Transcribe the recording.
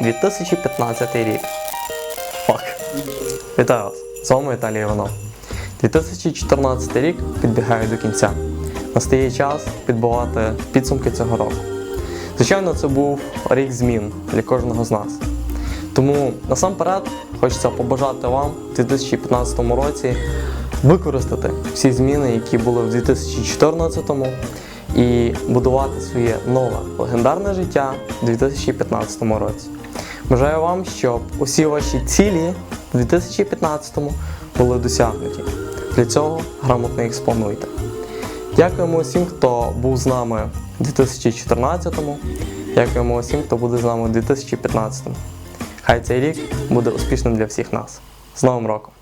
2015 рік. Фак. Вітаю вас! З вами Віталій Іванов. 2014 рік підбігає до кінця. Настає час підбивати підсумки цього року. Звичайно, це був рік змін для кожного з нас. Тому насамперед хочеться побажати вам у 2015 році використати всі зміни, які були в 2014 і будувати своє нове легендарне життя у 2015 році. Бажаю вам, щоб усі ваші цілі у 2015 були досягнуті. Для цього грамотно їх сплануйте. Дякуємо усім, хто був з нами у 2014-му. Дякуємо усім, хто буде з нами у 2015-му. Хай цей рік буде успішним для всіх нас. З Новим роком!